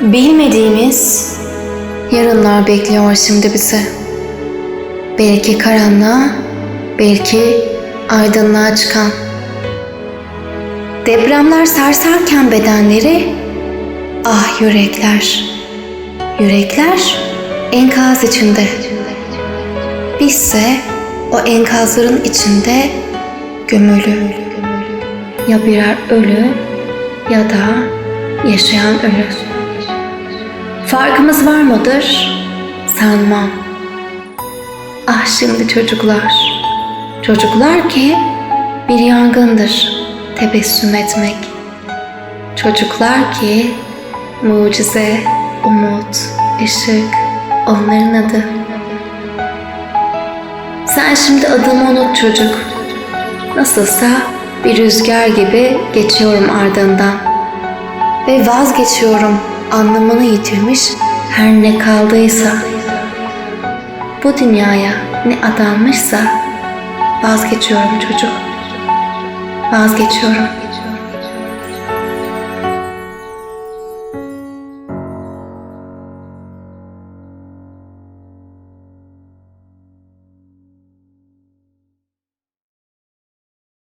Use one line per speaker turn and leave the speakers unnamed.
Bilmediğimiz yarınlar bekliyor şimdi bizi. Belki karanlığa, belki aydınlığa çıkan. Depremler sarsarken bedenleri, ah yürekler. Yürekler enkaz içinde. Bizse o enkazların içinde gömülü. Ya birer ölü ya da yaşayan ölü. Farkımız var mıdır? Sanmam. Ah şimdi çocuklar. Çocuklar ki bir yangındır tebessüm etmek. Çocuklar ki mucize, umut, ışık onların adı. Sen şimdi adımı unut çocuk. Nasılsa bir rüzgar gibi geçiyorum ardından. Ve vazgeçiyorum anlamını yitirmiş her ne kaldıysa. Bu dünyaya ne adanmışsa vazgeçiyorum çocuk. Vazgeçiyorum.